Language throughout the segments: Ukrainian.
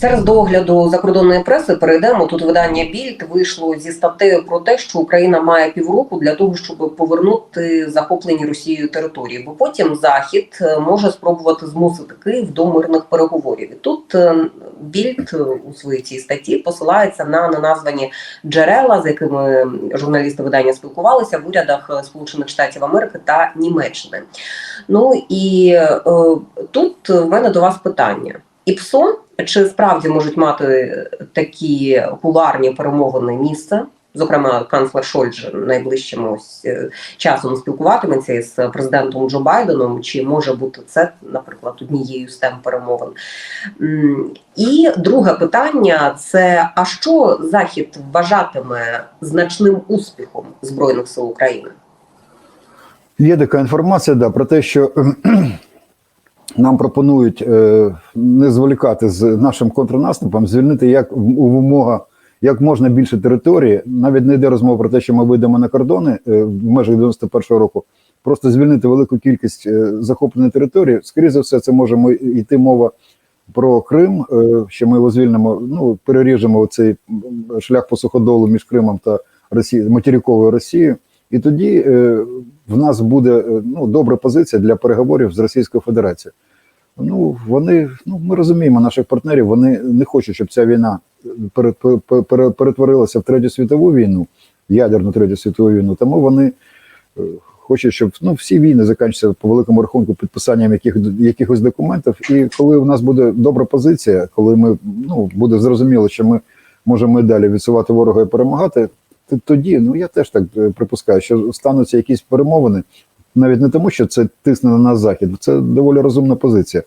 Зараз до огляду закордонної преси перейдемо. Тут видання Більд вийшло зі статтею про те, що Україна має півроку для того, щоб повернути захоплені Росією території, бо потім Захід е, може спробувати змусити Київ до мирних переговорів. І тут е, Більд у своїй цій статті посилається на неназвані джерела, з якими журналісти видання спілкувалися в урядах е, Сполучених Штатів Америки та Німеччини. Ну і е, тут в мене до вас питання. ІПСО чи справді можуть мати такі куларні перемовини місце? Зокрема, канцлер Шольдж найближчим ось е, часом спілкуватиметься із президентом Джо Байденом. Чи може бути це, наприклад, однією з тем перемовин? І друге питання: це а що Захід вважатиме значним успіхом збройних сил України? Є така інформація, да, про те, що нам пропонують е, не зволікати з нашим контрнаступом, звільнити як в умога як можна більше території. Навіть не йде розмова про те, що ми вийдемо на кордони е, в межах 91-го року. Просто звільнити велику кількість е, захопленої території. Скоріше за все, це може йти мова про Крим, що ми його звільнимо. Ну переріжемо цей шлях по суходолу між Кримом та Росією, материковою Росією. І тоді е, в нас буде е, ну, добра позиція для переговорів з Російською Федерацією. Ну, вони, ну, ми розуміємо наших партнерів, вони не хочуть, щоб ця війна пере- перетворилася в третю світову війну, ядерну третю світову війну. Тому вони е, хочуть, щоб ну, всі війни закінчаться по великому рахунку підписанням яких, якихось документів. І коли у нас буде добра позиція, коли ми ну, буде зрозуміло, що ми можемо і далі відсувати ворога і перемагати, тоді, ну я теж так е, припускаю, що стануться якісь перемовини, навіть не тому, що це тисне на нас захід, це доволі розумна позиція.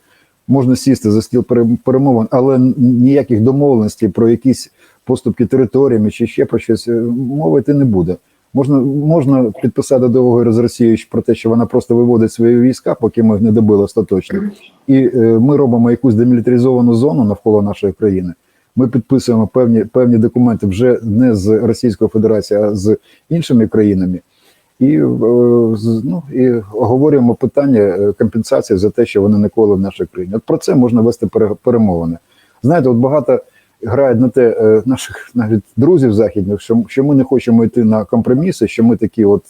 Можна сісти за стіл перемовин, але ніяких домовленостей про якісь поступки територіями чи ще про щось е, мови йти не буде. Можна, можна підписати договір з Росією про те, що вона просто виводить свої війська, поки ми їх не добили остаточно, і е, ми робимо якусь демілітаризовану зону навколо нашої країни. Ми підписуємо певні певні документи вже не з Російською Федерацією, а з іншими країнами. І, е, ну, і оговорюємо питання е, компенсації за те, що вони ніколи в нашій країні. От про це можна вести пере- перемовини. Знаєте, от багато грають на те е, наших навіть друзів західних, що, що ми не хочемо йти на компроміси, що ми такі от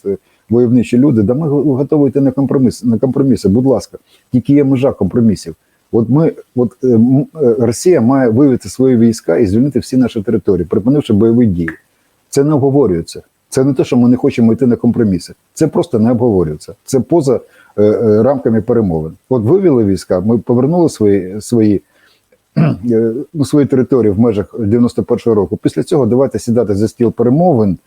войовничі люди. Да ми го- готові йти на компроміс, на компроміси, будь ласка. Тільки є межа компромісів. От ми, от е, е, Росія має вивести свої війська і звільнити всі наші території, припинивши бойові дії. Це не обговорюється. Це не те, що ми не хочемо йти на компроміси. Це просто не обговорюється. Це поза е, рамками перемовин. От вивели війська, ми повернули свої свої, е, ну, свої території в межах 91-го року. Після цього давайте сідати за стіл перемовин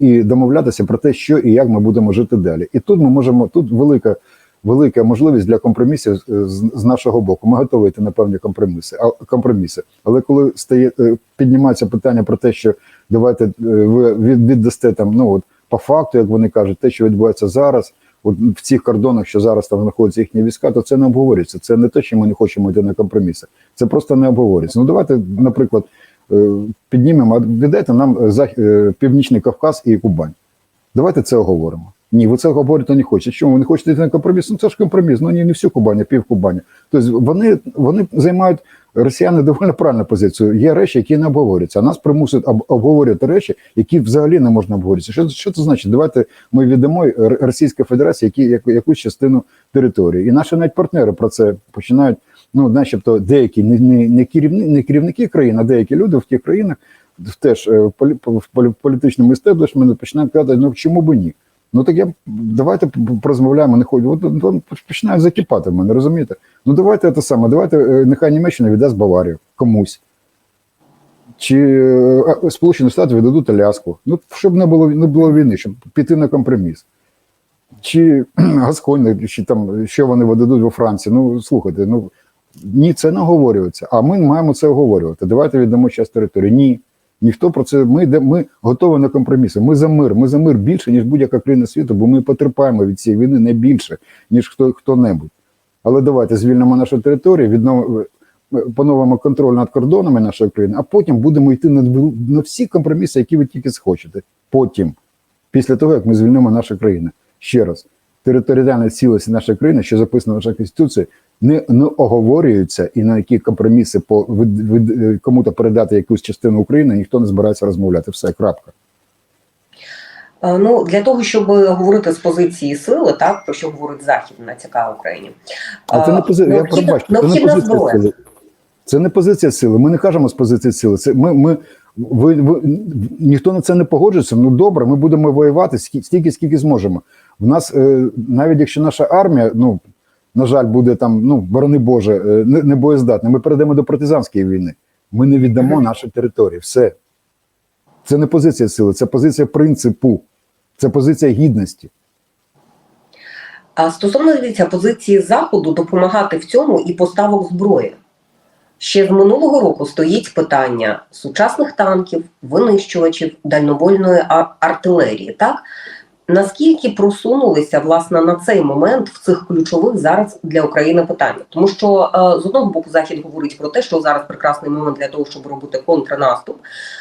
і домовлятися про те, що і як ми будемо жити далі. І тут ми можемо тут велика. Велика можливість для компромісів е, з, нашого боку. Ми готові йти на певні компроміси. Компроміси. Але коли стає е, піднімається питання про те, що давайте е, ви від- віддасте там, ну от по факту, як вони кажуть, те, що відбувається зараз, от в цих кордонах, що зараз там знаходяться їхні війська, то це не обговорюється. Це не те, що ми не хочемо йти на компроміси. Це просто не обговорюється. Ну давайте, наприклад, піднімемо, віддайте нам Північний Кавказ і Кубань. Давайте це оговоримо. Ні, ви це говорити не хочете. Чому ви не хочете йти на компроміс? Ну це ж компроміс. Ну ні, не всю Кубань, а пів Кубані. Тобто вони, вони займають росіяни доволі правильну позицію. Є речі, які не обговорюються. А нас примусують об- обговорювати речі, які взагалі не можна обговорювати. Що, що це значить? Давайте ми віддамо Російській Федерації які, яку- якусь частину території. І наші навіть партнери про це починають. Ну, начебто, деякі не, не, не, керівни, не керівники країн, а деякі люди в тих країнах теж е, в полі, в полі- політичному істеблішменті починають казати, ну чому би ні? Ну так я давайте порозмовляємо, не ходять. От, починають закипати в мене, розумієте? Ну давайте те саме, давайте е, нехай Німеччина віддасть Баварію комусь. Чи е, Сполучені Штати віддадуть Аляску. Ну, щоб не було не було війни, щоб піти на компроміс. Чи Гасконь, чи там що вони видадуть у Франції. Ну, слухайте, ну ні, це не оговорюється. А ми маємо це оговорювати. Давайте віддамо час території. Ні. Ніхто про це. Ми йде- ми готові на компроміси. Ми за мир. Ми за мир більше, ніж будь-яка країна світу, бо ми потерпаємо від цієї війни не більше, ніж хто хто-небудь. Але давайте звільнимо нашу територію, відновимо, поновимо контроль над кордонами нашої країни, а потім будемо йти на, на всі компроміси, які ви тільки схочете. Потім, після того, як ми звільнимо нашу країну. Ще раз, територіальна цілість нашої країни, що записано в нашій Конституції, не, не оговорюються і на які компроміси по від, від, е, кому-то передати якусь частину України, ніхто не збирається розмовляти. Все, крапка. Е, Ну для того, щоб говорити з позиції сили, так про що говорить Захід натякає Україні. А це не Е, позиція. Я необхідна- пробачте, це не позиція сили. Це не позиція сили. Ми не кажемо з позиції сили. Це ми, ми ви, ви ніхто на це не погоджується. Ну добре, ми будемо воювати стільки, скільки зможемо. В нас навіть якщо наша армія, ну на жаль, буде там, ну борони Боже, е, не, не боєздатна. Ми перейдемо до партизанської війни. Ми не віддамо наші території. Все. Це не позиція сили, це позиція принципу, це позиція гідності. А стосовно дивіться позиції заходу допомагати в цьому і поставок зброї. Ще з минулого року стоїть питання сучасних танків, винищувачів, дальнобойної а- артилерії. Так наскільки просунулися власне на цей момент в цих ключових зараз для України питання? Тому що е, з одного боку захід говорить про те, що зараз прекрасний момент для того, щоб робити контрнаступ.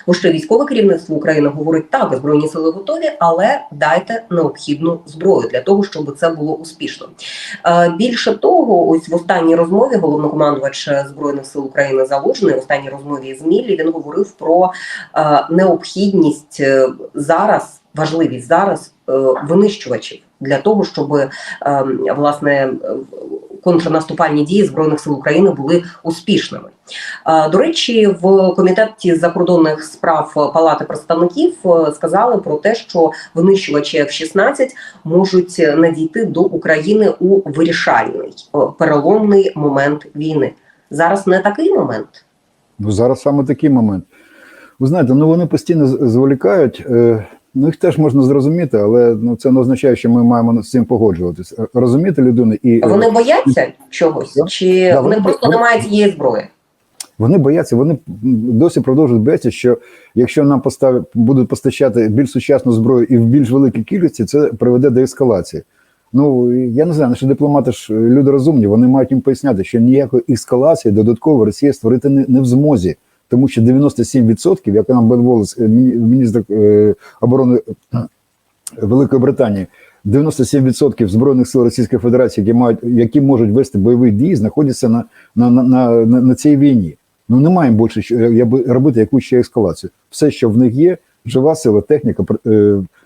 Бо ще військове керівництво України говорить так, збройні сили готові, але дайте необхідну зброю для того, щоб це було успішно. Е, Більше того, ось в останній розмові головнокомандувач збройних сил України Залужний, в останній розмові з Міллі, він говорив про е, необхідність зараз, важливість зараз е, винищувачів для того, щоб е, власне е, контрнаступальні дії збройних сил України були успішними. До речі, в комітеті закордонних справ Палати представників сказали про те, що винищувачі F-16 можуть надійти до України у вирішальний переломний момент війни. Зараз не такий момент. Ну, зараз саме такий момент. Ви знаєте, ну вони постійно зволікають. Е, ну, їх теж можна зрозуміти, але ну, це не означає, що ми маємо з цим погоджуватись. Е, Розуміти людину і е, Вони бояться чогось, чи Да, вони вони- просто не мають цієї зброї? вони бояться, вони досі продовжують боятися, що якщо нам постав... будуть постачати більш сучасну зброю і в більш великій кількості, це приведе до ескалації. Ну я не знаю, наші дипломати ж е, люди розумні, вони мають їм поясняти, що ніякої ескалації додатково Росія створити не, не в змозі, тому що 97%, як нам Бен Волес, е, міністр е, оборони е, Великої Британії, 97% збройних сил Російської Федерації, які мають які можуть вести бойові дії, знаходяться на, на, на, на, на, цій війні. Ну не маємо більше що- робити якусь ще ескалацію. Все, що в них є, жива сила, техніка,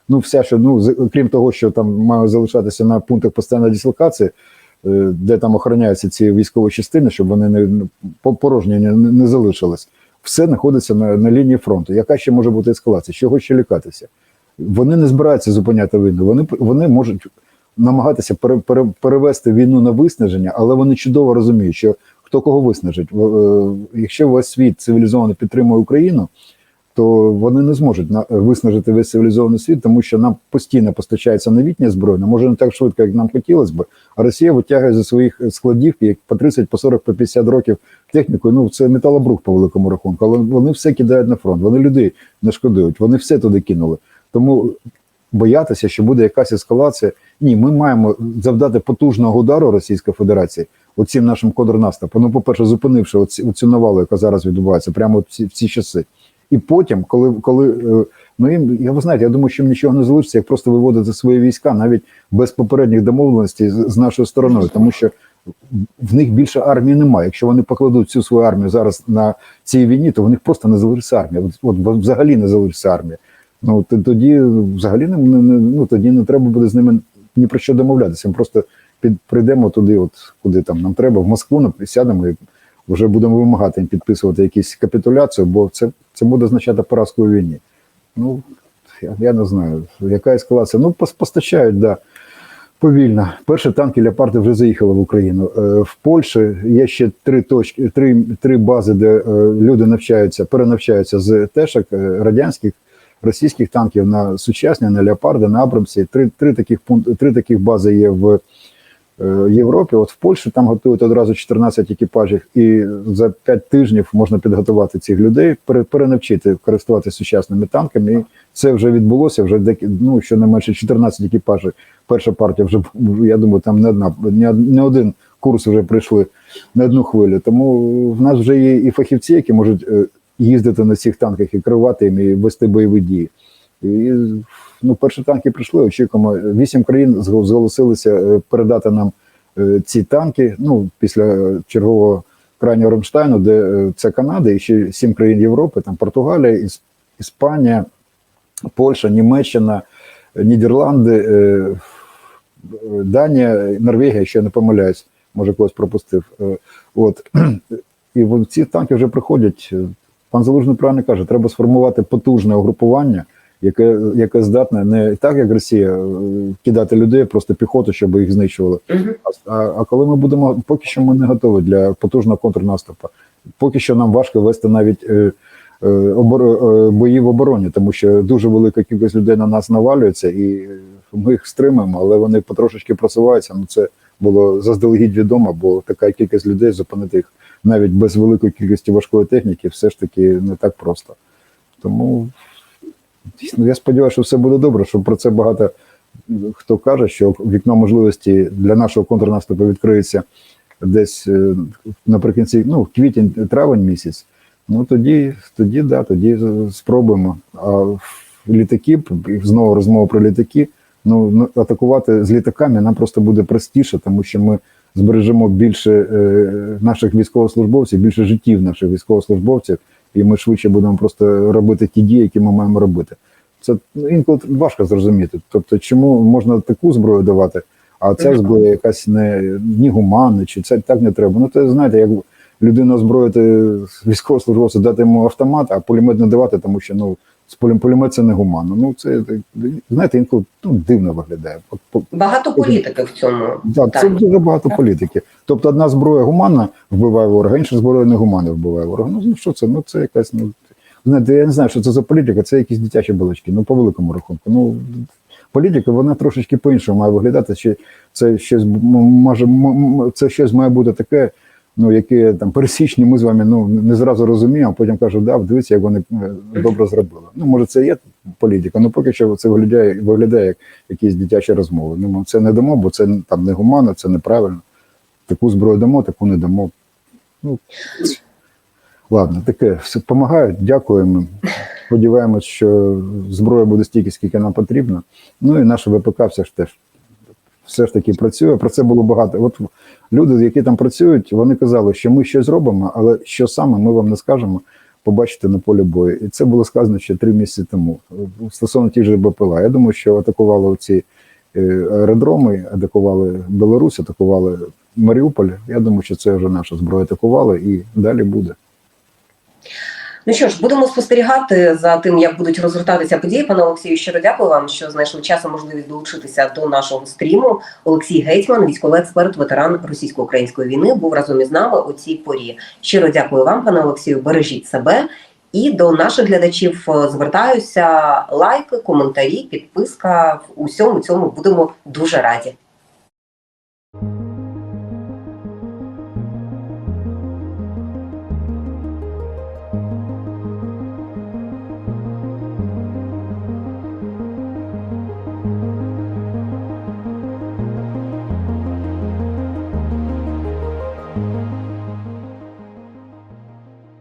ну все, що ну крім того, що там має залишатися на пунктах постійної дислокації, де там охороняються ці військові частини, щоб вони не ну, по- порожні не, не залишились. Все знаходиться на, на лінії фронту. Яка ще може бути ескалація? Чого ще лякатися? Вони не збираються зупиняти війну. Вони вони можуть намагатися пере, пере, перевести війну на виснаження, але вони чудово розуміють, що хто кого виснажить. Е, Якщо весь світ цивілізовано підтримує Україну, то вони не зможуть на- виснажити весь цивілізований світ, тому що нам постійно постачається новітня зброя, може не так швидко, як нам хотілося б. А Росія витягує зі своїх складів як по 30, по 40, по 50 років техніку. Ну це металобрух по великому рахунку, але вони все кидають на фронт. Вони людей не шкодують, вони все туди кинули. Тому боятися, що буде якась ескалація. Ні, ми маємо завдати потужного удару Російської Федерації оцим нашим контрнаступом. Ну, по-перше, зупинивши оці, оцю навалу, яка зараз відбувається, прямо в ці, в ці часи. І потім, коли, коли е, ну їм, я ви знаєте, я думаю, що їм нічого не залишиться, як просто виводити свої війська навіть без попередніх домовленостей з, з нашою стороною, тому що в них більше армії немає. Якщо вони покладуть всю свою армію зараз на цій війні, то в них просто не залишиться армія. От, от взагалі не залишиться армія. Ну тоді взагалі не, не, не ну тоді не треба буде з ними ні про що домовлятися. Ми просто під прийдемо туди, от куди там нам треба, в Москву нап- сядемо і вже будемо вимагати їм підписувати якісь капітуляцію, бо це, це буде означати поразку у війні. Ну я, я не знаю, яка ескалація. Ну, постачають, да. Повільно. Перші танки Леопарди вже заїхали в Україну. Е, В Польщі є ще три точки, три, три бази, де е, люди навчаються, перенавчаються з тешок е, радянських, російських танків на сучасні, на Леопарди, на Абрамсі. Три, три, таких, пункт- три таких бази є в Європі. От в Польщі там готують одразу 14 екіпажів, і за 5 тижнів можна підготувати цих людей, пере- перенавчити користуватися сучасними танками. І це вже відбулося. Вже декі, ну, щонайменше 14 екіпажів. Перша партія вже я думаю, там не одна не, один курс вже прийшли на одну хвилю. Тому в нас вже є і фахівці, які можуть е, їздити на цих танках і керувати їм, і вести бойові дії. І ну, перші танки прийшли. Очікуємо. Вісім країн зголосилися е, передати нам е, ці танки. Ну після чергового крайнього Рамштайну, де е, це Канада і ще сім країн Європи, там Португалія, Іспанія, Польща, Німеччина, Нідерланди, Данія, Норвегія, я не помиляюсь, може когось пропустив. От і ці танки вже приходять. Пан Залужний правильно каже, треба сформувати потужне угрупування, яке, яке здатне не так, як Росія, е, кидати людей, просто піхоту, щоб їх знищували. А, а коли ми будемо, поки що ми не готові для потужного контрнаступу. Поки що нам важко вести навіть е, е, обор, е, бої в обороні, тому що дуже велика кількість людей на нас навалюється, і е, ми їх стримуємо, але вони потрошечки просуваються. Ну це було заздалегідь відомо, бо така кількість людей зупинити їх навіть без великої кількості важкої техніки, все ж таки не так просто. Тому дійсно я сподіваюся, що все буде добре, що про це багато хто каже, що вікно можливості для нашого контрнаступу відкриється десь е, наприкінці, ну, квітень, травень місяць. Ну тоді, тоді, да, тоді спробуємо. А літаки, знову розмова про літаки. Ну, ну, атакувати з літаками нам просто буде простіше, тому що ми збережемо більше е, наших військовослужбовців, більше життів наших військовослужбовців, і ми швидше будемо просто робити ті дії, які ми маємо робити. Це ну, інколи важко зрозуміти. Тобто, чому можна таку зброю давати, а ця зброя якась не ні гуманна, чи це так не треба. Ну, це знаєте, як людину озброїти військовослужбовця, дати йому автомат, а пулемет не давати, тому що ну з пулемет це не гуманно. Ну це знаєте, інколи ну, дивно виглядає. От, Багато політики в цьому. так, це дуже багато політики. Тобто одна зброя гуманна вбиває ворога, інша зброя не гуманна вбиває ворога. Ну, що це? Ну це якась, ну знаєте, я не знаю, що це за політика, це якісь дитячі балачки, ну по великому рахунку. Ну політика, вона трошечки по-іншому має виглядати. Ще це щось може це щось має бути таке. Ну, яке там пересічні, ми з вами ну не зразу розуміємо, а потім кажуть, да, дивіться, як вони е, добре зробили. Ну, може, це є політика, але поки що це виглядає, виглядає як якісь дитячі розмови. Ну, це не дамо, бо це там не гуманно, це неправильно. Таку зброю дамо, таку не дамо. Ну, ладно, таке, все допомагають, дякуємо. Сподіваємось, що зброя буде стільки, скільки нам потрібно. Ну і наша ВПК все ж теж все ж таки працює. Про це було багато. От люди, які там працюють, вони казали, що ми щось зробимо, але що саме ми вам не скажемо. Побачити на полі бою, і це було сказано ще три місяці тому. Стосовно ті ж БПЛА. Я думаю, що атакували ці аеродроми, атакували Білорусь, атакували Маріуполь. Я думаю, що це вже наша зброя атакувала і далі буде. Ну що ж, будемо спостерігати за тим, як будуть розгортатися події. Пане Олексію, щиро дякую вам, що знайшли час і можливість долучитися до нашого стріму. Олексій Гетьман, військовий експерт, ветеран російсько-української війни, був разом із нами у цій порі. Щиро дякую вам, пане Олексію. Бережіть себе. І до наших глядачів е, звертаюся лайки, коментарі, підписка. В усьому цьому будемо дуже раді.